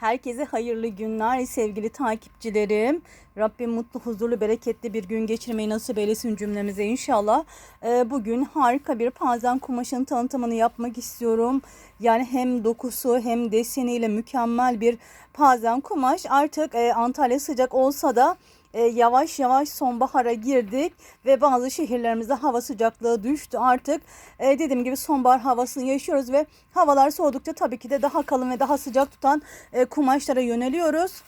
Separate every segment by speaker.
Speaker 1: Herkese hayırlı günler sevgili takipçilerim. Rabbim mutlu, huzurlu, bereketli bir gün geçirmeyi nasip eylesin cümlemize inşallah. Ee, bugün harika bir pazen kumaşın tanıtımını yapmak istiyorum. Yani hem dokusu hem deseniyle mükemmel bir pazen kumaş. Artık e, Antalya sıcak olsa da e, yavaş yavaş sonbahara girdik ve bazı şehirlerimizde hava sıcaklığı düştü artık. E, dediğim gibi sonbahar havasını yaşıyoruz ve havalar soğudukça tabii ki de daha kalın ve daha sıcak tutan e, kumaşlara yöneliyoruz.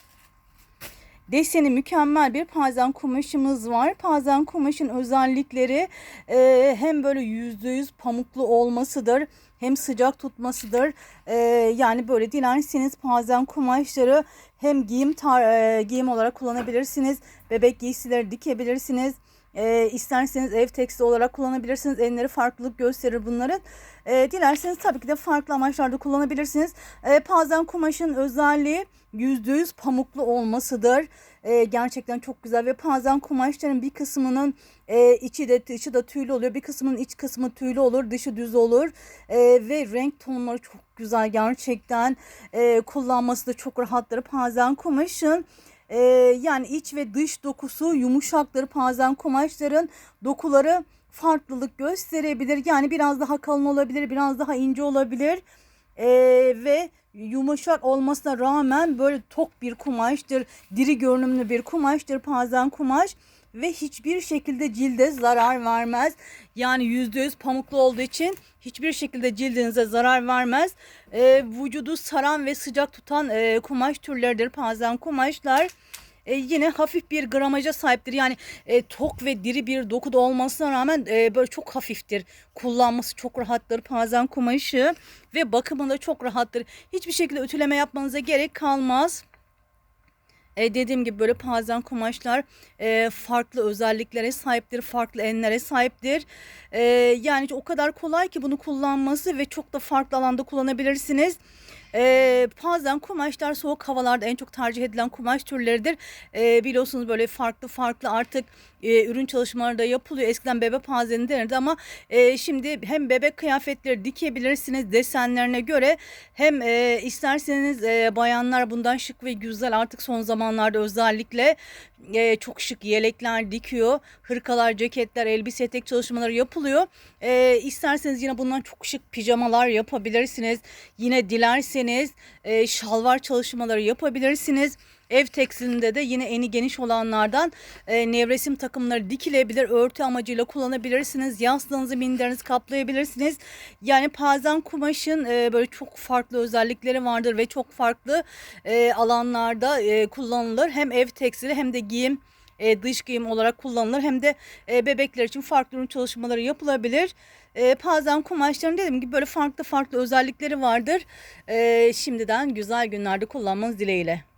Speaker 1: Deseni mükemmel bir pazen kumaşımız var. Pazen kumaşın özellikleri e, hem böyle yüzde yüz pamuklu olmasıdır hem sıcak tutmasıdır. E, yani böyle dilerseniz pazen kumaşları hem giyim tar- e, giyim olarak kullanabilirsiniz. Bebek giysileri dikebilirsiniz. E, isterseniz ev tekstili olarak kullanabilirsiniz. Enleri farklılık gösterir bunların. E, dilerseniz tabii ki de farklı amaçlarda kullanabilirsiniz. E, pazen kumaşın özelliği %100 pamuklu olmasıdır. E, gerçekten çok güzel ve pazen kumaşların bir kısmının e, içi de dışı da tüylü oluyor. Bir kısmının iç kısmı tüylü olur, dışı düz olur. E, ve renk tonları çok güzel gerçekten. E, kullanması da çok rahattır. Pazen kumaşın e, yani iç ve dış dokusu yumuşaktır. Pazen kumaşların dokuları farklılık gösterebilir. Yani biraz daha kalın olabilir, biraz daha ince olabilir. E, ve yumuşak olmasına rağmen böyle tok bir kumaştır. Diri görünümlü bir kumaştır pazen kumaş ve hiçbir şekilde cilde zarar vermez. Yani %100 pamuklu olduğu için hiçbir şekilde cildinize zarar vermez. E, vücudu saran ve sıcak tutan e, kumaş türleridir pazen kumaşlar. E, yine hafif bir gramaja sahiptir. Yani e, tok ve diri bir dokuda olmasına rağmen e, böyle çok hafiftir. Kullanması çok rahattır pazen kumaşı ve bakımında çok rahattır. Hiçbir şekilde ütüleme yapmanıza gerek kalmaz. E, dediğim gibi böyle pazen kumaşlar e, farklı özelliklere sahiptir, farklı enlere sahiptir. E, yani o kadar kolay ki bunu kullanması ve çok da farklı alanda kullanabilirsiniz. E, pazen kumaşlar soğuk havalarda en çok tercih edilen kumaş türleridir. E, biliyorsunuz böyle farklı farklı artık e, ürün çalışmaları da yapılıyor. Eskiden bebek pazeni denirdi ama e, şimdi hem bebek kıyafetleri dikebilirsiniz desenlerine göre hem e, isterseniz e, bayanlar bundan şık ve güzel artık son zamanlarda özellikle e, çok şık yelekler dikiyor. Hırkalar, ceketler, elbise etek çalışmaları yapılıyor. E, isterseniz yine bundan çok şık pijamalar yapabilirsiniz. Yine dilerseniz e, şalvar çalışmaları yapabilirsiniz. Ev tekstilinde de yine eni geniş olanlardan e, nevresim takımları dikilebilir. Örtü amacıyla kullanabilirsiniz. Yastığınızı minderinizi kaplayabilirsiniz. Yani pazen kumaşın e, böyle çok farklı özellikleri vardır ve çok farklı e, alanlarda e, kullanılır. Hem ev tekstili hem de giyim e, dış giyim olarak kullanılır hem de e, bebekler için farklı ürün çalışmaları yapılabilir. E, pazen kumaşların dediğim gibi böyle farklı farklı özellikleri vardır. E, şimdiden güzel günlerde kullanmanız dileğiyle.